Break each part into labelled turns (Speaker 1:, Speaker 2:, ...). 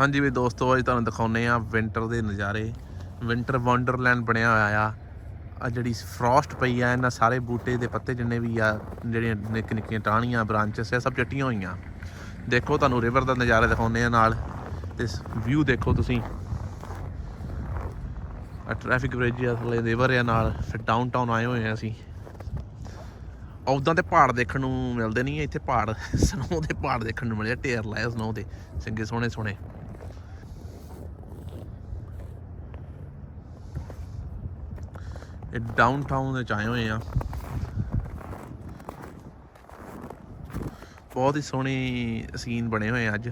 Speaker 1: ਹਾਂਜੀ ਵੀ ਦੋਸਤੋ, ਅੱਜ ਤੁਹਾਨੂੰ ਦਿਖਾਉਨੇ ਆ ਵਿੰਟਰ ਦੇ ਨਜ਼ਾਰੇ। ਵਿੰਟਰ ਵੰਡਰਲੈਂਡ ਬਣਿਆ ਹੋਇਆ ਆ। ਆ ਜਿਹੜੀ ਫਰੋਸਟ ਪਈ ਆ, ਇਹਨਾਂ ਸਾਰੇ ਬੂਟੇ ਦੇ ਪੱਤੇ ਜਿੰਨੇ ਵੀ ਆ ਜਿਹੜੀਆਂ ਨਿੱਕ ਨਿੱਕੀਆਂ ਟਾਹਣੀਆਂ, ਬ੍ਰਾਂਚਸ ਆ ਸਭ ਚੱਟੀਆਂ ਹੋਈਆਂ। ਦੇਖੋ, ਤੁਹਾਨੂੰ ਰਿਵਰ ਦਾ ਨਜ਼ਾਰਾ ਦਿਖਾਉਨੇ ਆ ਨਾਲ। ਤੇ ਵਿਊ ਦੇਖੋ ਤੁਸੀਂ। ਆ ਟ੍ਰੈਫਿਕ ਬ੍ਰਿਜ ਆ, ਥੱਲੇ ਰਿਵਰ ਆ ਨਾਲ। ਫਿਰ ਡਾਊਨਟਾਊਨ ਆਏ ਹੋਏ ਆ ਅਸੀਂ। ਉਦਾਂ ਤੇ ਪਹਾੜ ਦੇਖਣ ਨੂੰ ਮਿਲਦੇ ਨਹੀਂ ਇੱਥੇ ਪਹਾੜ ਸਨੋ ਦੇ ਪਹਾੜ ਦੇਖਣ ਨੂੰ ਮਿਲਿਆ ਢੇਰ ਲਾਇਆ ਸਨੋ ਦੇ। ਚੰਗੇ ਸੋਹਣੇ ਸੋਹਣੇ ਇਹ ਡਾਊਨਟਾਊਨ ਵਿੱਚ ਆਏ ਹੋਏ ਆ। ਬਹੁਤ ਹੀ ਸੋਹਣੇ ਸੀਨ ਬਣੇ ਹੋਏ ਆ ਅੱਜ।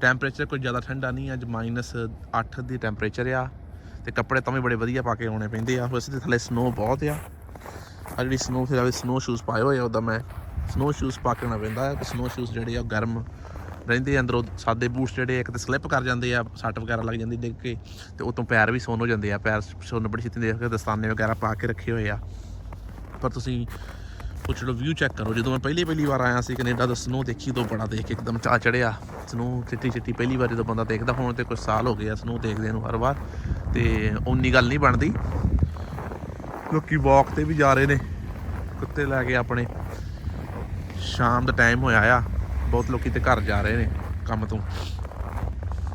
Speaker 1: ਟੈਂਪਰੇਚਰ ਕੋਈ ਜ਼ਿਆਦਾ ਠੰਡਾ ਨਹੀਂ, ਅੱਜ -8 ਦੀ ਟੈਂਪਰੇਚਰ ਆ। ਤੇ ਕੱਪੜੇ ਤਾਂ ਵੀ ਬੜੇ ਵਧੀਆ ਪਾ ਕੇ ਆਉਣੇ ਪੈਂਦੇ ਆ। ਵੈਸੇ ਤੇ ਥੱਲੇ ਸਨੋ ਬਹੁਤ ਆ। ਆ ਜਿਹੜੀ ਸਨੋ ਫਿਰ ਆਵੇ ਸਨੋ ਸ਼ੂਜ਼ ਪਾਏ ਹੋਏ ਆ, ਉਹਦਾ ਮੈਂ ਸਨੋ ਸ਼ੂਜ਼ ਪਾ ਕੇ ਆਉਣਾ ਪੈਂਦਾ ਸਨੋ ਸ਼ੂਜ਼ ਜਿਹੜੇ ਆ ਗਰਮ ਰਹਿੰਦੇ ਆ, ਅੰਦਰੋਂ ਸਾਦੇ ਬੂਟਸ ਜਿਹੜੇ ਇੱਕ ਤੇ ਸਲਿੱਪ ਕਰ ਜਾਂਦੇ ਆ, ਸੱਟ ਵਗੈਰਾ ਲੱਗ ਜਾਂਦੀ ਡਿੱਗ ਕੇ, ਤੇ ਉਤੋਂ ਪੈਰ ਵੀ ਸੁੰਨ ਹੋ ਜਾਂਦੇ ਆ, ਪੈਰ ਸੁੰਨ ਬੜੀ ਛੇਤੀ ਦੇਖ ਕੇ ਦਸਤਾਨੇ ਵਗੈਰਾ ਪਾ ਕੇ ਰੱਖੇ ਹੋਏ ਆ। ਪਰ ਤੁਸੀਂ ਪੁੱਛ ਲਓ ਵਿਊ ਚੈੱਕ ਕਰੋ, ਜਦੋਂ ਮੈਂ ਪਹਿਲੀ ਪਹਿਲੀ ਵਾਰ ਆਇਆ ਸੀ ਕੈਨੇਡਾ ਦਾ ਸਨੋ ਦੇਖੀ ਤੋਂ ਬੜਾ ਦੇਖ ਕੇ ਇੱਕਦਮ ਚਾ ਚੜਿਆ ਸਨੋ ਚਿੱਟੀ ਚਿੱਟੀ ਪਹਿਲੀ ਵਾਰ ਜਦੋਂ ਬੰਦਾ ਦੇਖਦਾ, ਹੁਣ ਤੇ ਕੁਝ ਸਾਲ ਹੋ ਗਏ ਆ ਸਨੋ ਦੇਖਦੇ ਨੂੰ ਹਰ ਵਾਰ, ਤੇ ਉਨੀ ਗੱਲ ਨਹੀਂ ਬਣਦੀ। ਲੋਕੀ ਵਾਕ ਤੇ ਵੀ ਜਾ ਰਹੇ ਨੇ, ਕੁੱਤੇ ਲੈ ਕੇ ਆਪਣੇ। ਸ਼ਾਮ ਦਾ ਟਾਈਮ ਹੋਇਆ ਆ। ਬਹੁਤ ਲੋਕੀ ਤੇ ਘਰ ਜਾ ਰਹੇ ਨੇ ਕੰਮ ਤੋਂ।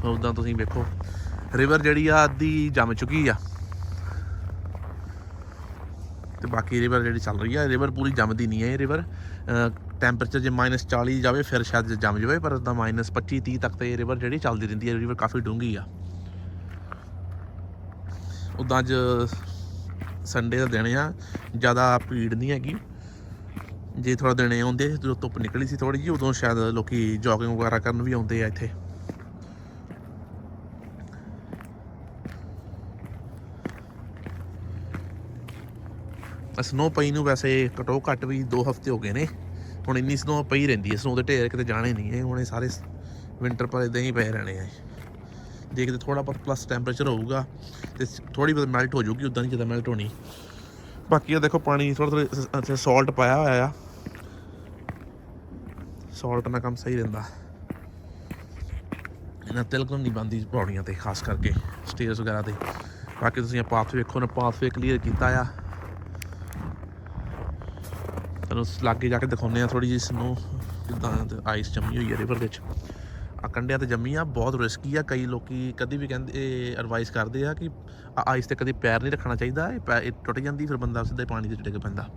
Speaker 1: ਉਦਾਂ ਤੁਸੀਂ ਵੇਖੋ ਰਿਵਰ ਜਿਹੜੀ ਆ ਅੱਧੀ ਜੰਮ ਚੁੱਕੀ ਆ। ਤੇ ਬਾਕੀ ਰਿਵਰ ਜਿਹੜੀ ਚੱਲ ਰਹੀ ਆ ਰਿਵਰ ਪੂਰੀ ਜੰਮਦੀ ਨਹੀਂ ਹੈ ਇਹ ਰਿਵਰ ਟੈਂਪਰੇਚਰ ਜੇ -40 ਜਾਵੇ, ਫਿਰ ਸ਼ਾਇਦ ਜੰਮ ਜਾਵੇ, ਪਰ ਉਦਾਂ -25 30 ਤੱਕ ਤੇ ਇਹ ਰਿਵਰ ਜਿਹੜੀ ਚੱਲਦੀ ਰਹਿੰਦੀ ਹੈ ਰਿਵਰ ਕਾਫੀ ਡੂੰਘੀ ਆ। ਉਦਾਂ ਅੱਜ ਸੰਡੇ ਦਾ ਦਿਨ ਆ, ਜ਼ਿਆਦਾ ਭੀੜ ਨਹੀਂ ਹੈਗੀ। ਜੇ ਥੋੜਾ ਦਿਨੇ ਆਉਂਦੇ, ਜਦੋਂ ਧੁੱਪ ਨਿਕਲੀ ਸੀ ਥੋੜੀ ਜਿਹੀ, ਉਦੋਂ ਸ਼ਾਇਦ ਲੋਕੀ ਜੋਗਿੰਗ ਵਗੈਰਾ ਕਰਨ ਵੀ ਆਉਂਦੇ ਆ ਇੱਥੇ। ਸਨੋ ਪਈ ਨੂੰ ਵੈਸੇ ਘਟੋ ਘੱਟ ਵੀ 2 ਹਫ਼ਤੇ ਹੋ ਗਏ ਨੇ। ਹੁਣ ਇੰਨੀ ਸਨੋ ਪਈ ਰਹਿੰਦੀ ਹੈ ਸਨੋ ਦੇ ਢੇਰ ਕਿਤੇ ਜਾਣੇ ਨਹੀਂ ਹੈ, ਹੁਣ ਇਹ ਸਾਰੇ ਵਿੰਟਰ ਪਰ ਇਦਾਂ ਹੀ ਪਏ ਰਹਿਣੇ ਆ। ਜੇ ਕਿਤੇ ਥੋੜਾ ਬਹੁਤ ਪਲੱਸ ਟੈਂਪਰੇਚਰ ਹੋਊਗਾ, ਤੇ ਥੋੜੀ ਬਹੁਤ ਮੈਲਟ ਹੋ ਜਾਊਗੀ ਉਦਾਂ ਨਹੀਂ ਜ਼ਿਆਦਾ ਮੈਲਟ ਹੋਣੀ। ਬਾਕੀ ਇਹ ਦੇਖੋ ਪਾਣੀ ਥੋੜਾ ਥੋੜਾ ਸਾਲਟ ਪਾਇਆ ਹੋਇਆ ਆ। ਸਾਲਟ ਨਾਲ ਕੰਮ ਸਹੀ ਰਹਿੰਦਾ। ਇਹਨਾਂ ਤਿਲਕਣ ਨਹੀਂ ਬੰਦੀ ਪੌੜੀਆਂ ਤੇ, ਖਾਸ ਕਰਕੇ ਸਟੇਅਰਸ ਵਗੈਰਾ ਤੇ। ਬਾਕੀ ਤੁਸੀਂ ਪਾਥ ਵੇਖੋ ਨਾ ਪਾਥਵੇ ਕਲੀਅਰ ਕੀਤਾ ਆ। ਤੁਹਾਨੂੰ ਲਾਗੇ ਜਾ ਕੇ ਦਿਖਾਉਂਦੇ ਆ ਥੋੜੀ ਜਿਹੀ ਸਨੋ ਜਿੱਦਾਂ ਆਈਸ ਜੰਮੀ ਹੋਈ ਹੈ ਰਿਵਰ ਵਿੱਚ। ਆ ਕੰਡਿਆਂ ਤੇ ਜੰਮੀ ਆ, ਬਹੁਤ ਰਿਸਕੀ ਆ। ਕਈ ਲੋਕੀ ਕਦੀ ਵੀ ਕਹਿੰਦੇ ਐਡਵਾਈਸ ਕਰਦੇ ਆ ਕਿ ਆਈਸ ਤੇ ਕਦੀ ਪੈਰ ਨਹੀਂ ਰੱਖਣਾ ਚਾਹੀਦਾ, ਇਹ ਪੈ- ਟੁੱਟ ਜਾਂਦੀ, ਫਿਰ ਬੰਦਾ ਸਿੱਧਾ ਪਾਣੀ ਦੇ ਵਿੱਚ ਡਿੱਗ ਪੈਂਦਾ।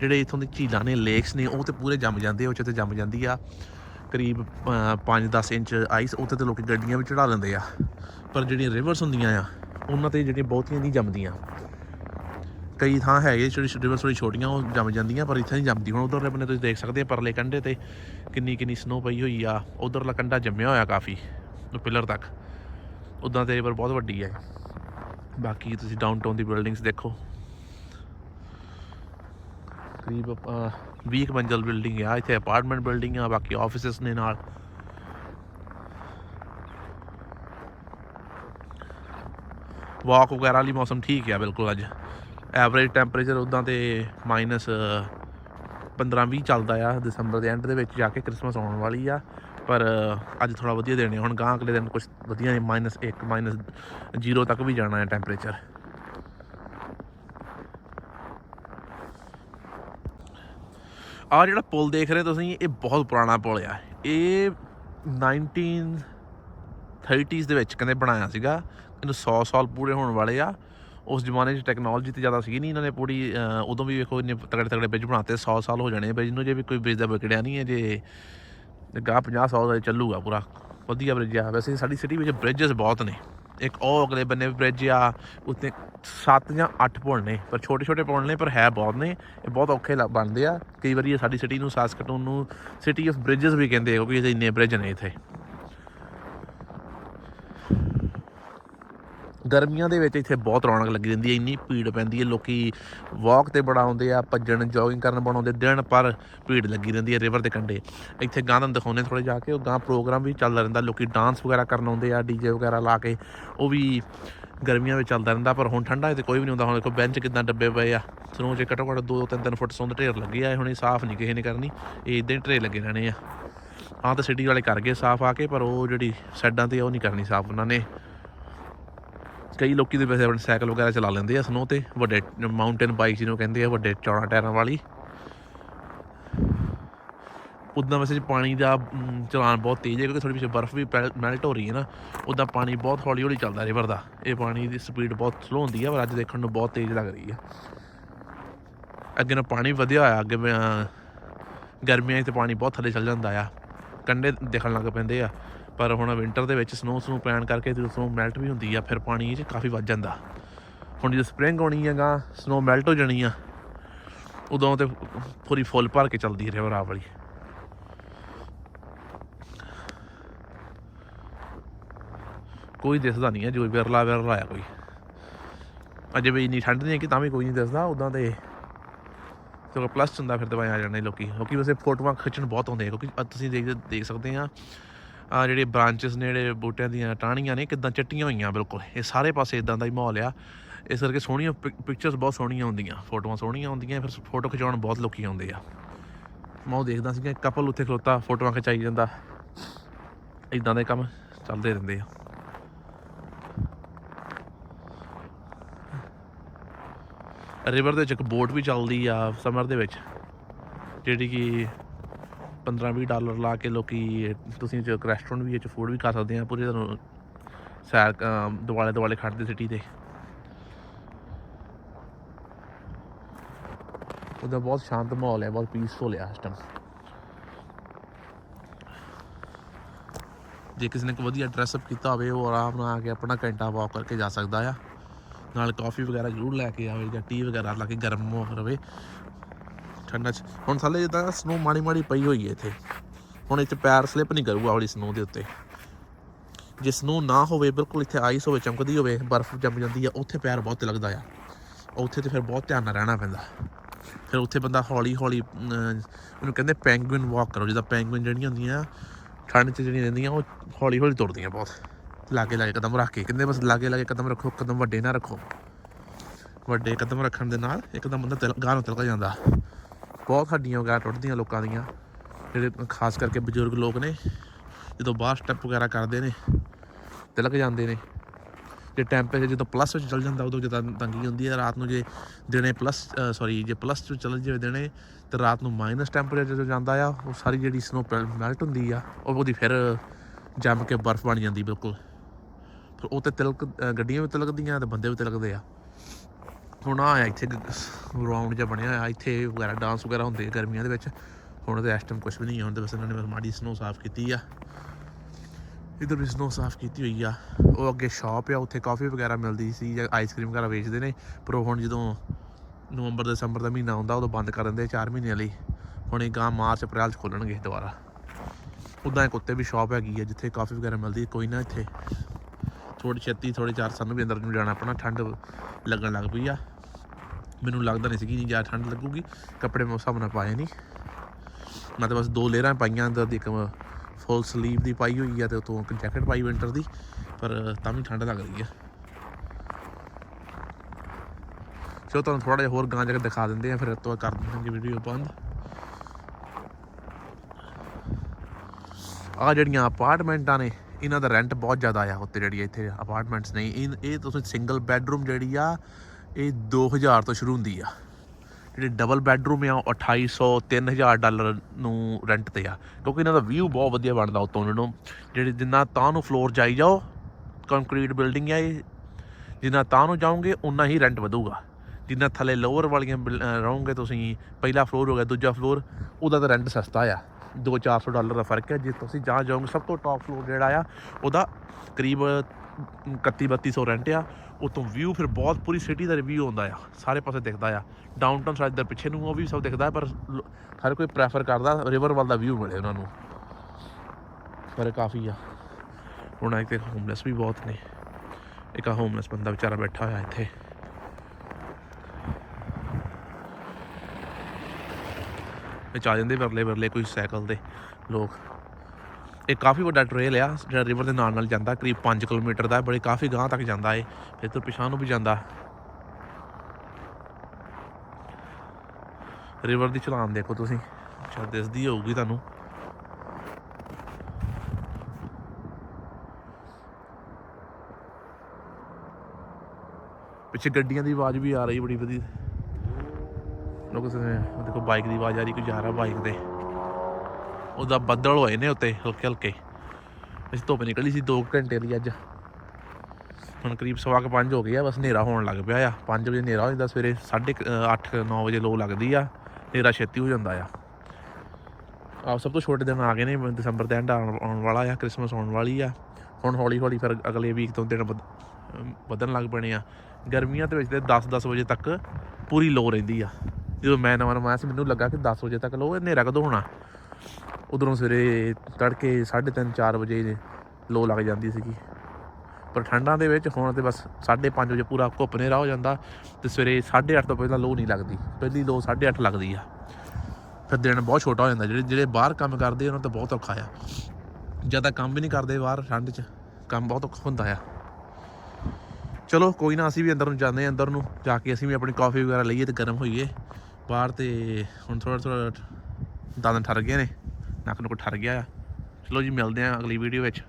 Speaker 1: ਜਿਹੜੇ ਇਥੋਂ ਦੇ ਝੀਲਾਂ ਨੇ ਲੇਕਸ ਨੇ, ਉਹ ਤੇ ਪੂਰੇ ਜੰਮ ਜਾਂਦੇ ਆ ਉਹ 'ਚ ਤੇ ਜੰਮ ਜਾਂਦੀ ਆ। ਕਰੀਬ 5-10 ਇੰਚ ਆਈਸ ਉੱਥੇ ਤੇ ਲੋਕੀ ਗੱਡੀਆਂ ਵੀ ਚੜਾ ਲੈਂਦੇ ਆ। ਪਰ ਜਿਹੜੀਆਂ ਰਿਵਰਸ ਹੁੰਦੀਆਂ ਆ, ਉਹਨਾਂ ਤੇ ਜਿਹੜੀਆਂ ਬਹੁਤੀਆਂ ਨਹੀਂ ਜੰਮਦੀਆਂ। ਕਈ ਥਾਂ ਹੈਗੇ ਜਿਹੜੀ ਰਿਵਰ ਥੋੜੀ ਛੋਟੀਆਂ, ਉਹ ਜੰਮ ਜਾਂਦੀਆਂ, ਪਰ ਇੱਥੇ ਨਹੀਂ ਜੰਮਦੀ। ਹੁਣ ਉਧਰਲੇ ਬੰਨੇ ਤੁਸੀਂ ਦੇਖ ਸਕਦੇ ਆ, ਪਰਲੇ ਕੰਢੇ ਤੇ ਕਿੰਨੀ ਕਿੰਨੀ ਸਨੋ ਪਈ ਹੋਈ ਆ। ਉਧਰਲਾ ਕੰਢਾ ਜੰਮਿਆ ਹੋਇਆ ਕਾਫੀ, ਉਹ ਪਿਲਰ ਤੱਕ। ਉਦਾਂ ਤੇ ਰਿਵਰ ਬਹੁਤ ਵੱਡੀ ਹੈ ਬਾਕੀ ਤੁਸੀਂ ਡਾਊਨਟਾਊਨ ਦੀ ਬਿਲਡਿੰਗਸ ਦੇਖੋ। ਕਰੀਬ ਅਹ, 20 ਮੰਜ਼ਲ ਬਿਲਡਿੰਗ ਆ ਇੱਥੇ ਅਪਾਰਟਮੈਂਟ ਬਿਲਡਿੰਗ ਆ ਬਾਕੀ ਆਫਿਸਿਸ ਨੇ ਨਾਲ। ਵਾਕ ਵਗੈਰਾ ਲਈ ਮੌਸਮ ਠੀਕ ਆ ਬਿਲਕੁਲ ਅੱਜ। ਐਵਰੇਜ ਟੈਂਪਰੇਚਰ ਉਦਾਂ ਤੇ ਮਾਈਨਸ 15 20 ਚੱਲਦਾ ਆ ਦਸੰਬਰ ਦੇ ਐਂਡ ਦੇ ਵਿੱਚ ਜਾ ਕੇ ਕ੍ਰਿਸਮਸ ਆਉਣ ਵਾਲੀ ਆ। ਪਰ ਅੱਜ ਥੋੜਾ ਵਧੀਆ ਦਿਨ ਦੇਣੇ ਹੁਣ ਗਾਂ ਅਗਲੇ ਦਿਨ ਕੁਝ ਵਧੀਆ ਨਹੀਂ ਮਾਈਨਸ 1 ਮਾਈਨਸ 0 ਤੱਕ ਵੀ ਜਾਣਾ ਹੈ ਟੈਂਪਰੇਚਰ ਆ ਜਿਹੜਾ ਪੁਲ ਦੇਖ ਰਹੇ ਤੁਸੀਂ, ਇਹ ਬਹੁਤ ਪੁਰਾਣਾ ਪੁਲ ਆ। ਇਹ 1930s ਦੇ ਵਿੱਚ ਕਹਿੰਦੇ ਬਣਾਇਆ ਸੀਗਾ। ਇਹਨੂੰ 100 ਸਾਲ ਪੂਰੇ ਹੋਣ ਵਾਲੇ ਆ। ਉਸ ਜ਼ਮਾਨੇ 'ਚ ਟੈਕਨੋਲੋਜੀ ਤੇ ਜ਼ਿਆਦਾ ਸੀਗੀ ਨਹੀਂ, ਇਹਨਾਂ ਨੇ ਪੂਰੀ ਉਦੋਂ ਵੀ ਵੇਖੋ ਇੰਨੇ ਤਗੜੇ ਤਗੜੇ ਬ੍ਰਿਜ ਬਣਾਤੇ 100 ਸਾਲ ਹੋ ਜਾਣੇ ਬ੍ਰਿਜ ਨੂੰ। ਜੇ ਵੀ ਕੋਈ ਬ੍ਰਿਜ ਦਾ ਵਿਕੜਿਆ ਨਹੀਂ ਹੈ, ਜੇ ਗਾ 50 100 ਦਾ ਚੱਲੂਗਾ ਪੂਰਾ। ਵਧੀਆ ਬ੍ਰਿਜ ਆ। ਵੈਸੇ ਸਾਡੀ ਸਿਟੀ ਵਿੱਚ ਬ੍ਰਿਜਸ ਬਹੁਤ ਨੇ। ਇੱਕ ਉਹ ਅਗਲੇ ਬੰਨੇ ਬ੍ਰਿਜ ਆ, ਉੱਤੇ 7 ਜਾਂ 8 ਪੁਲ ਨੇ, ਪਰ ਛੋਟੇ ਛੋਟੇ ਪੁਲ ਨੇ, ਪਰ ਹੈ ਬਹੁਤ ਨੇ, ਇਹ ਬਹੁਤ ਔਖੇ ਲੱਗ- ਬਣਦੇ ਆ। ਕਈ ਵਾਰੀ ਸਾਡੀ ਸਿਟੀ ਨੂੰ, ਸਾਸਕਟੂਨ ਨੂੰ ਸਿਟੀ ਆਫ ਬ੍ਰਿਜਸ ਵੀ ਕਹਿੰਦੇ ਆ, ਕਿਉਂਕਿ ਇੰਨੇ ਬ੍ਰਿਜ ਨੇ ਇੱਥੇ। ਗਰਮੀਆਂ ਦੇ ਵਿੱਚ ਇੱਥੇ ਬਹੁਤ ਰੌਣਕ ਲੱਗੀ ਰਹਿੰਦੀ ਹੈ, ਇੰਨੀ ਭੀੜ ਪੈਂਦੀ ਹੈ, ਲੋਕੀ ਵਾਕ ਤੇ ਬੜਾ ਆਉਂਦੇ ਆ, ਭੱਜਣ ਜੋਗਿੰਗ ਕਰਨ ਬਣਾਉਂਦੇ, ਦਿਨ ਪਰ ਭੀੜ ਲੱਗੀ ਰਹਿੰਦੀ ਹੈ ਰਿਵਰ ਦੇ ਕੰਢੇ। ਇੱਥੇ ਗਾਂ ਨੂੰ ਦਿਖਾਉਂਦੇ ਥੋੜੇ ਜਾ ਕੇ, ਉਹ ਗਾਂ ਪ੍ਰੋਗਰਾਮ ਵੀ ਚੱਲਦਾ ਰਹਿੰਦਾ, ਲੋਕੀ ਡਾਂਸ ਵਗੈਰਾ ਕਰਨ ਆਉਂਦੇ ਆ ਡੀਜੇ ਵਗੈਰਾ ਲਾ ਕੇ, ਉਹ ਵੀ ਗਰਮੀਆਂ ਵਿੱਚ ਚੱਲਦਾ ਰਹਿੰਦਾ, ਪਰ ਹੁਣ ਠੰਡਾ ਤੇ ਕੋਈ ਵੀ ਨਹੀਂ ਹੁੰਦਾ ਹੁਣ ਦੇਖੋ ਬੈਂਚ ਕਿਦਾਂ ਡੱਬੇ ਪਏ ਆ। ਸਨੋ 'ਚ ਘੱਟੋ ਘੱਟ 2-3 ਫੁੱਟ ਸੌਂ ਦੇ ਢੇਰ ਲੱਗੇ ਆ ਹੁਣੇ ਸਾਫ਼ ਨਹੀਂ ਕਿਸੇ ਨੇ ਕਰਨੀ, ਇਹ ਇਦਾਂ ਹੀ ਢੇਰ ਲੱਗੇ ਰਹਿਣੇ ਆ। ਆਹ ਤਾਂ ਸਿਟੀ ਵਾਲੇ ਕਰ ਗਏ ਸਾਫ਼ ਆ ਕੇ, ਪਰ ਉਹ ਜਿਹੜੀ ਸਾਈਡਾਂ ਤੇ ਉਹ ਨਹੀਂ ਕਰਨੀ ਸਾਫ਼ ਉਹਨਾਂ ਨੇ। ਕਈ ਲੋਕੀ ਦੇ ਵੈਸੇ ਆਪਣੇ ਸਾਈਕਲ ਵਗੈਰਾ ਚਲਾ ਲੈਂਦੇ ਆ ਸਨੋ ਤੇ ਵੱਡੇ ਮਾਊਂਟੇਨ ਬਾਈਕ ਜਿਹਨੂੰ ਕਹਿੰਦੇ ਆ ਵੱਡੇ ਚੌੜਾ ਟਾਇਰਾਂ ਵਾਲੀ। ਉਦਾਂ ਵੈਸੇ ਜੇ ਪਾਣੀ ਦਾ ਮ, ਚਲਾਨ ਬਹੁਤ ਤੇਜ਼ ਹੈ ਕਿਉਂਕਿ ਥੋੜੀ ਪਿੱਛੇ ਬਰਫ਼ ਵੀ ਮੈਲਟ ਹੋ ਰਹੀ ਹੈ ਨਾ। ਉਦਾਂ ਪਾਣੀ ਬਹੁਤ ਹੌਲੀ ਹੌਲੀ ਚੱਲਦਾ ਰਿਵਰ ਦਾ। ਇਹ ਪਾਣੀ ਦੀ ਸਪੀਡ ਬਹੁਤ ਸਲੋ ਹੁੰਦੀ ਹੈ ਪਰ ਅੱਜ ਦੇਖਣ ਨੂੰ ਬਹੁਤ ਤੇਜ਼ ਲੱਗ ਰਹੀ ਹੈ ਅੱਗੇ ਨਾ ਪਾਣੀ ਵਧਿਆ ਹੋਇਆ ਅੱਗੇ ਗਰਮੀਆਂ 'ਚ ਤੇ ਪਾਣੀ ਬਹੁਤ ਥੱਲੇ ਚੱਲ ਜਾਂਦਾ ਆ। ਕੰਢੇ ਦਿਖਣ ਲੱਗ ਪੈਂਦੇ ਆ। ਪਰ ਹੁਣ ਵਿੰਟਰ ਦੇ ਵਿੱਚ ਸਨੋ ਸਨੋ ਪੈਣ ਕਰਕੇ ਜਦੋਂ ਸਨੋ ਮੈਲਟ ਵੀ ਹੁੰਦੀ ਆ, ਫਿਰ ਪਾਣੀ 'ਚ ਕਾਫੀ ਵੱਧ ਜਾਂਦਾ। ਹੁਣ ਜਦੋਂ ਸਪ੍ਰਿੰਗ ਆਉਣੀ ਹੈਗਾ ਸਨੋ ਮੈਲਟ ਹੋ ਜਾਣੀ ਆ, ਉਦੋਂ ਤੇ ਪੂਰੀ ਫੁੱਲ ਭਰ ਕੇ ਚੱਲਦੀ ਹੈ ਰਿਵਰ ਆ ਵਾਲੀ। ਕੋਈ ਦਿਸਦਾ ਨਹੀਂ ਹੈ ਜੋ ਵਿਰਲਾ ਵਿਰਲਾ ਆ ਕੋਈ। ਅਜੇ ਵੀ ਇੰਨੀ ਠੰਡ ਨਹੀਂ ਹੈ ਕਿ ਤਾਂ ਵੀ ਕੋਈ ਨਹੀਂ ਦਿਸਦਾ, ਉਦਾਂ ਤੇ ਜਦੋਂ ਪਲੱਸ ਹੁੰਦਾ, ਫਿਰ ਦਵਾਈ ਆ ਜਾਣੇ ਲੋਕੀ। ਲੋਕੀ ਵੈਸੇ ਫੋਟੋਆਂ ਖਿੱਚਣ ਬਹੁਤ ਆਉਂਦੇ ਆ, ਕਿਉਂਕਿ ਤੁਸੀਂ ਦੇਖ ਦੇਖ ਸਕਦੇ ਆ ਆ ਜਿਹੜੇ ਬ੍ਰਾਂਚਸ ਨੇ ਜਿਹੜੇ ਬੂਟਿਆਂ ਦੀਆਂ ਟਾਹਣੀਆਂ ਨੇ, ਕਿਦਾਂ ਚੱਟੀਆਂ ਹੋਈਆਂ ਬਿਲਕੁਲ। ਇਹ ਸਾਰੇ ਪਾਸੇ ਇਦਾਂ ਦਾ ਹੀ ਮਾਹੌਲ ਆ। ਇਸ ਕਰਕੇ ਸੋਹਣੀਆਂ ਪਿਕਚਰਸ ਬਹੁਤ ਸੋਹਣੀਆਂ ਹੁੰਦੀਆਂ। ਫੋਟੋਆਂ ਸੋਹਣੀਆਂ ਹੁੰਦੀਆਂ, ਫਿਰ ਫੋਟੋ ਖਿਚਾਉਣ ਬਹੁਤ ਲੋਕੀ ਆਉਂਦੇ ਆ। ਮੈਂ ਉਹ ਦੇਖਦਾ ਸੀਗਾ ਕਪਲ ਉੱਥੇ ਖਲੋਤਾ, ਫੋਟੋਆਂ ਖਿਚਾਈ ਜਾਂਦਾ। ਇਦਾਂ ਦੇ ਕੰਮ ਚੱਲਦੇ ਰਹਿੰਦੇ ਆ। ਰਿਵਰ ਦੇ ਵਿੱਚ ਇੱਕ ਬੋਟ ਵੀ ਚੱਲਦੀ ਆ ਸਮਰ ਦੇ ਵਿੱਚ। ਜਿਹੜੀ ਕਿ 15-20 ਡਾਲਰ ਲਾ ਕੇ ਲੋਕੀ ਤੁਸੀਂ ਜੋ ਰੈਸਟੋਰੈਂਟ ਵੀ ਵਿੱਚ ਫੂਡ ਵੀ ਖਾ ਸਕਦੇ ਆ, ਪੂਰੇ ਤੁਹਾਨੂੰ ਸੈਰ ਦੁਆਲੇ ਦੁਆਲੇ ਖੜਦੇ ਸਿਟੀ ਦੇ ਉਹਦਾ ਬਹੁਤ ਸ਼ਾਂਤ ਮਾਹੌਲ ਹੈ ਬਹੁਤ ਪੀਸਫੁਲ ਹੈ ਇਸ ਟਾਈਮ ਜੇ ਕਿਸੇ ਨੇ ਇੱਕ ਵਧੀਆ ਡਰੈਸ ਅਪ ਕੀਤਾ ਹੋਵੇ, ਉਹ ਆਰਾਮ ਨਾਲ ਆ ਕੇ ਆਪਣਾ ਘੰਟਾ ਵਾਕ ਕਰਕੇ ਜਾ ਸਕਦਾ ਆ। ਨਾਲ ਕਾਫੀ ਵਗੈਰਾ ਜ਼ਰੂਰ ਲੈ ਕੇ ਆਵੇ ਜਾਂ ਟੀ ਵਗੈਰਾ ਲਾ ਕੇ ਗਰਮ ਹੋ ਰਵੇ। ਠੰਡਾ ਚ। ਹੁਣ ਥੱਲੇ ਜਿੱਦਾਂ ਸਨੋ ਮਾੜੀ ਮਾੜੀ ਪਈ ਹੋਈ ਹੈ ਇੱਥੇ। ਹੁਣ ਇੱਥੇ ਪੈਰ ਸਲਿੱਪ ਨਹੀਂ ਕਰੂਗਾ ਹੌਲੀ ਸਨੋ ਦੇ ਉੱਤੇ। ਜੇ ਸਨੋ ਨਾ ਹੋਵੇ ਬਿਲਕੁਲ ਇੱਥੇ ਆਈਸ ਹੋਵੇ ਚਮਕਦੀ ਹੋਵੇ ਬਰਫ਼ ਜੰਮ ਜਾਂਦੀ ਆ ਉੱਥੇ ਪੈਰ ਬਹੁਤ ਲੱਗਦਾ ਆ। ਉੱਥੇ ਤੇ ਫਿਰ ਬਹੁਤ ਧਿਆਨ ਨਾਲ ਰਹਿਣਾ ਪੈਂਦਾ। ਫਿਰ ਉੱਥੇ ਬੰਦਾ ਹੌਲੀ ਹੌਲੀ ਅਮ, ਉਹਨੂੰ ਕਹਿੰਦੇ ਪੈਂਗੁਇਨ ਵਾਕ ਕਰੋ ਜਿੱਦਾਂ ਪੈਂਗੁਇਨ ਜਿਹੜੀਆਂ ਹੁੰਦੀਆਂ ਠੰਡ 'ਚ ਜਿਹੜੀਆਂ ਰਹਿੰਦੀਆਂ ਉਹ ਹੌਲੀ ਹੌਲੀ ਤੁਰਦੀਆਂ ਬਹੁਤ। ਲਾਗੇ ਲਾਗੇ ਕਦਮ ਰੱਖ ਕੇ ਕਹਿੰਦੇ ਬਸ ਲਾਗੇ ਲਾਗੇ ਕਦਮ ਰੱਖੋ ਕਦਮ ਵੱਡੇ ਨਾ ਰੱਖੋ। ਵੱਡੇ ਕਦਮ ਰੱਖਣ ਦੇ ਨਾਲ ਇੱਕਦਮ ਬੰਦਾ ਤਿਲ ਗਾਹ ਨੂੰ ਤਿਲਕ ਜਾਂਦਾ। ਬਹੁਤ ਹੱਡੀਆਂ ਵਗੈਰਾ ਟੁੱਟਦੀਆਂ ਲੋਕਾਂ ਦੀਆਂ। ਜਿਹੜੇ ਖਾਸ ਕਰਕੇ ਬਜ਼ੁਰਗ ਲੋਕ ਨੇ, ਜਦੋਂ ਬਾਹਰ ਸਟੈਪ ਵਗੈਰਾ ਕਰਦੇ ਨੇ, ਤਿਲਕ ਜਾਂਦੇ ਨੇ, ਜੇ ਟੈਂਪਰੇਚਰ ਜਦੋਂ ਪਲੱਸ ਵਿੱਚ ਚਲ ਜਾਂਦਾ, ਉਦੋਂ ਜਦੋਂ ਤੰਗੀ ਹੁੰਦੀ ਹੈ, ਰਾਤ ਨੂੰ ਜੇ ਦਿਨੇ ਪਲੱਸ ਸੌਰੀ ਜੇ ਪਲੱਸ ਚ ਚਲ ਜਾਵੇ ਦਿਨੇ, ਤੇ ਰਾਤ ਨੂੰ ਮਾਈਨਸ ਟੈਂਪਰੇਚਰ ਜਦੋਂ ਜਾਂਦਾ ਆ, ਉਹ ਸਾਰੀ ਜਿਹੜੀ ਸਨੋ ਮੈਲਟ ਹੁੰਦੀ ਆ, ਉਹ ਉਹਦੀ ਫਿਰ ਜੰਮ ਕੇ ਬਰਫ਼ ਬਣ ਜਾਂਦੀ ਬਿਲਕੁਲ। ਫਿਰ ਉਹ ਤੇ ਤਿਲਕ ਗੱਡੀਆਂ ਵੀ ਤਿਲਕਦੀਆਂ ਤੇ ਬੰਦੇ ਵੀ ਤਿਲਕਦੇ ਆ। ਹੁਣ ਆ ਇੱਥੇ ਗਰਾਊਂਡ ਜਿਹਾ ਬਣਿਆ ਹੋਇਆ ਇੱਥੇ ਵਗੈਰਾ ਡਾਂਸ ਵਗੈਰਾ ਹੁੰਦੇ ਆ ਗਰਮੀਆਂ ਦੇ ਵਿੱਚ। ਹੁਣ ਤੇ ਇਸ ਟਾਈਮ ਕੁਝ ਵੀ ਨਹੀਂ ਹੈ, ਹੁਣ ਤੇ ਬਸ ਇਹਨਾਂ ਨੇ ਬਸ ਮਾੜੀ ਸਨੋ ਸਾਫ਼ ਕੀਤੀ ਆ। ਇਧਰ ਵੀ ਸਨੋ ਸਾਫ਼ ਕੀਤੀ ਹੋਈ ਆ। ਉਹ ਅੱਗੇ ਸ਼ਾਪ ਆ ਉੱਥੇ ਕਾਫੀ ਵਗੈਰਾ ਮਿਲਦੀ ਸੀ ਜਾਂ ਆਈਸਕ੍ਰੀਮ ਵਗੈਰਾ ਵੇਚਦੇ ਨੇ। ਪਰ ਉਹ ਹੁਣ ਜਦੋਂ ਨਵੰਬਰ ਦਸੰਬਰ ਦਾ ਮਹੀਨਾ ਆਉਂਦਾ ਉਦੋਂ ਬੰਦ ਕਰ ਦਿੰਦੇ 4 ਮਹੀਨਿਆਂ ਲਈ। ਹੁਣ ਇਹ ਗਾਂ ਮਾਰਚ ਅਪ੍ਰੈਲ ਚ ਖੋਲਣਗੇ ਦੁਬਾਰਾ। ਉਦਾਂ ਇੱਕ ਉੱਤੇ ਵੀ ਸ਼ਾਪ ਹੈਗੀ ਆ ਜਿੱਥੇ ਕਾਫੀ ਵਗੈਰਾ ਮਿਲਦੀ ਕੋਈ ਨਾ ਇੱਥੇ ਥੋੜੀ ਛੇਤੀ ਥੋੜੇ ਚਾਰ ਸਾਨੂੰ ਵੀ ਅੰਦਰ ਨੂੰ ਜਾਣਾ ਆਪਣਾ ਠੰਡ ਲੱਗਣ ਲੱਗ ਪਈ ਆ। ਮੈਨੂੰ ਲੱਗਦਾ ਨਹੀਂ ਸੀ ਕਿ ਜ਼ਿਆਦਾ ਠੰਡ ਲੱਗੂਗੀ, ਕੱਪੜੇ ਮੈਂ ਉਸ ਹਿਸਾਬ ਨਾਲ ਪਾਏ ਨਹੀਂ ਮੈਂ ਤਾਂ ਬਸ ਦੋ ਲੇਅਰਾਂ ਪਾਈਆਂ, ਅੰਦਰ ਦੀ ਇੱਕ ਫੁੱਲ ਸਲੀਵ ਦੀ ਪਾਈ ਹੋਈ ਆ ਤੇ ਉਤੋਂ ਇੱਕ ਜੈਕਟ ਪਾਈ ਵਿੰਟਰ ਦੀ, ਪਰ ਤਾਂ ਵੀ ਠੰਡ ਲੱਗ ਰਹੀ ਆ। ਚਲੋ ਤੁਹਾਨੂੰ ਥੋੜਾ ਜਿਹਾ ਹੋਰ ਗਾਂ ਜਾ ਕੇ ਦਿਖਾ ਦਿੰਦੇ ਆ, ਫਿਰ ਤੋਂ ਕਰ ਦਿੰਦੇ ਵੀਡੀਓ ਬੰਦ। ਆ ਜਿਹੜੀਆਂ ਅਪਾਰਟਮੈਂਟਾਂ ਨੇ ਇਹਨਾਂ ਦਾ ਰੈਂਟ ਬਹੁਤ ਜ਼ਿਆਦਾ ਆ ਉੱਤੇ ਜਿਹੜੀ ਇੱਥੇ ਅਪਾਰਟਮੈਂਟਸ ਨਹੀਂ ਇਹ ਇਹ ਤੁਸੀਂ ਸਿੰਗਲ ਬੈੱਡਰੂਮ ਜਿਹੜੀ ਆ, ਇਹ 2000 ਤੋਂ ਸ਼ੁਰੂ ਹੁੰਦੀ ਆ। ਜਿਹੜੇ ਡਬਲ ਬੈੱਡਰੂਮ ਆ, ਉਹ 2800 3000 ਡਾਲਰ ਨੂੰ ਰੈਂਟ ਤੇ ਆ। ਕਿਉਂਕਿ ਇਹਨਾਂ ਦਾ ਵਿਊ ਬਹੁਤ ਵਧੀਆ ਬਣਦਾ ਉੱਤੋਂ ਨੂੰ। ਜਿਹੜੇ ਜਿੰਨਾ ਤਾਂ ਨੂੰ ਫਲੋਰ ਜਾਈ ਜਾਓ ਕੰਕਰੀਟ ਬਿਲਡਿੰਗ ਆ ਇਹ, ਜਿੰਨਾ ਤਾਂ ਨੂੰ ਜਾਓਗੇ ਉਨਾ ਹੀ ਰੈਂਟ ਵਧੂਗਾ। ਜਿੰਨਾ ਥੱਲੇ ਲੋਅਰ ਵਾਲੀਆਂ ਬਿਲ- ਰਹੋਗੇ ਤੁਸੀਂ, ਪਹਿਲਾ ਫਲੋਰ ਹੋ ਗਿਆ, ਦੂਜਾ ਫਲੋਰ ਉਹਦਾ ਤਾਂ ਰੈਂਟ ਸਸਤਾ ਆ। 2-400 ਡਾਲਰ ਦਾ ਫ਼ਰਕ ਹੈ। ਜੇ ਤੁਸੀਂ ਜਾ ਜਾਓਗੇ, ਸਭ ਤੋਂ ਟੌਪ ਫਲੋਰ ਜਿਹੜਾ ਆ, ਉਹਦਾ ਕਰੀਬ 31-3200 ਰੈਂਟ ਆ। ਉਤੋਂ ਵਿਊ ਫਿਰ ਬਹੁਤ ਪੂਰੀ ਸਿਟੀ ਦਾ ਰਿਵਿਊ ਆਉਂਦਾ ਆ। ਸਾਰੇ ਪਾਸੇ ਦਿਖਦਾ ਆ। ਡਾਊਨਟਾਊਨ ਸਾਈਡ ਦਾ ਪਿੱਛੇ ਨੂੰ ਉਹ ਵੀ ਸਭ ਦਿਖਦਾ, ਪਰ ਹਰ ਕੋਈ ਪ੍ਰੈਫਰ ਕਰਦਾ ਰਿਵਰ ਵੱਲ ਦਾ ਵਿਊ ਮਿਲੇ ਉਹਨਾਂ ਨੂੰ। ਪਰ ਕਾਫੀ ਆ। ਹੁਣ ਇੱਥੇ ਹੋਮਲੈਸ ਵੀ ਬਹੁਤ ਨੇ। ਇੱਕ ਆ ਹੋਮਲੈਸ ਬੰਦਾ ਵਿਚਾਰਾ ਬੈਠਾ ਹੋਇਆ ਇੱਥੇ। ਵਿੱਚ ਆ ਜਾਂਦੇ ਬਰਲੇ ਬਰਲੇ ਕੋਈ ਸਾਈਕਲ ਦੇ ਲੋਕ। ਇਹ ਕਾਫੀ ਵੱਡਾ ਟ੍ਰੇਲ ਆ, ਜਿਹੜਾ ਰਿਵਰ ਦੇ ਨਾਲ ਨਾਲ ਜਾਂਦਾ, ਕਰੀਬ 5 ਕਿਲੋਮੀਟਰ ਦਾ, ਬੜੇ ਕਾਫੀ ਗਾਂ ਤੱਕ ਜਾਂਦਾ ਏ ਫਿਰ ਤੋਂ ਪਿਛਾਂ ਨੂੰ ਵੀ ਜਾਂਦਾ। ਰਿਵਰ ਦੀ ਚਲਾਨ ਦੇਖੋ ਤੁਸੀਂ, ਅੱਛਾ, ਦਿਸਦੀ ਹੋਊਗੀ ਤੁਹਾਨੂੰ। ਪਿੱਛੇ ਗੱਡੀਆਂ ਦੀ ਆਵਾਜ਼ ਵੀ ਆ ਰਹੀ ਬੜੀ ਵਧੀਆ। ਲੋਕ ਕਿਸੇ ਦੇਖੋ ਬਾਈਕ ਦੀ ਆਵਾਜ਼ ਆ ਰਹੀ, ਕੋਈ ਜਾ ਰਿਹਾ ਬਾਈਕ ਤੇ। ਉਹਦਾ ਬੱਦਲ ਹੋਏ ਨੇ ਉੱਤੇ, ਹਲਕੇ ਹਲਕੇ। ਅਸੀਂ ਧੁੱਪ ਨਿਕਲੀ ਸੀ 2 ਘੰਟੇ ਲਈ ਅੱਜ। ਹੁਣ ਕਰੀਬ ਸਵਾ ਕੁ ਪੰਜ ਹੋ ਗਏ ਆ, ਬਸ ਹਨੇਰਾ ਹੋਣ ਲੱਗ ਪਿਆ ਆ। 5 ਵਜੇ ਹਨੇਰਾ ਹੋ ਜਾਂਦਾ, ਸਵੇਰੇ 8:30 9 ਵਜੇ ਲੋ ਲੱਗਦੀ ਆ। ਹਨੇਰਾ ਛੇਤੀ ਹੋ ਜਾਂਦਾ ਆ। ਆ ਸਭ ਤੋਂ ਛੋਟੇ ਦਿਨ ਆ ਗਏ ਨੇ, ਦਸੰਬਰ ਦਾ ਐਂਡ ਆਉਣ ਆਉਣ ਵਾਲਾ ਆ, ਕ੍ਰਿਸਮਸ ਆਉਣ ਵਾਲੀ ਆ। ਹੁਣ ਹੌਲੀ ਹੌਲੀ ਫਿਰ ਅਗਲੇ ਵੀਕ ਤੋਂ ਦਿਨ ਵਧਣ ਲੱਗ ਪਣੇ ਆ। ਗਰਮੀਆਂ ਦੇ ਵਿੱਚ ਤੇ 10-10 ਵਜੇ ਤੱਕ ਪੂਰੀ ਲੋ ਰਹਿੰਦੀ ਆ। ਜਦੋਂ ਮੈਂ ਨਵਾਂ ਨਵਾਂ ਆਇਆ ਸੀ, ਮੈਨੂੰ ਲੱਗਾ ਕਿ 10 ਵਜੇ ਤੱਕ ਲੋ ਹਨੇਰਾ ਕਦੋਂ ਹੋਣਾ? ਉਧਰੋਂ ਸਵੇਰੇ ਤੜਕੇ 3:30 4 ਵਜੇ ਲੋ ਲੱਗ ਜਾਂਦੀ ਸੀਗੀ। ਪਰ ਠੰਡਾਂ ਦੇ ਵਿੱਚ ਹੁਣ ਤੇ ਬਸ 5:30 ਵਜੇ ਪੂਰਾ ਘੁੱਪ ਹਨੇਰਾ ਹੋ ਜਾਂਦਾ ਤੇ ਸਵੇਰੇ 8:30 ਤੋਂ ਪਹਿਲਾਂ ਲੋ ਨਹੀਂ ਲੱਗਦੀ। ਪਹਿਲੀ ਲੋ 8:30 ਲੱਗਦੀ ਆ। ਫਿਰ ਦਿਨ ਬਹੁਤ ਛੋਟਾ ਹੋ ਜਾਂਦਾ। ਜਿਹੜੇ ਜਿਹੜੇ ਬਾਹਰ ਕੰਮ ਕਰਦੇ ਉਹਨਾਂ ਤਾਂ ਬਹੁਤ ਔਖਾ ਆ। ਜ਼ਿਆਦਾ ਕੰਮ ਵੀ ਨਹੀਂ ਕਰਦੇ ਬਾਹਰ ਠੰਡ 'ਚ, ਕੰਮ ਬਹੁਤ ਔਖਾ ਹੁੰਦਾ ਆ। ਚਲੋ ਕੋਈ ਨਾ, ਅਸੀਂ ਵੀ ਅੰਦਰ ਨੂੰ ਜਾਂਦੇ ਹਾਂ ਅੰਦਰ ਨੂੰ। ਜਾ ਕੇ ਅਸੀਂ ਵੀ ਆਪਣੀ ਕਾਫੀ ਵਗੈਰਾ ਲਈਏ ਤੇ ਗਰਮ ਹੋਈਏ। ਬਾਹਰ ਤੇ ਹੁਣ ਥੋੜਾ ਥੋੜਾ ਦੰਦ ਠਰ ਗਏ ਨੇ, ਨੱਕ ਨੂੰ ਠਰ ਗਿਆ ਆ। ਚਲੋ ਜੀ, ਮਿਲਦੇ ਹਾਂ ਅਗਲੀ ਵੀਡੀਓ ਵਿੱਚ।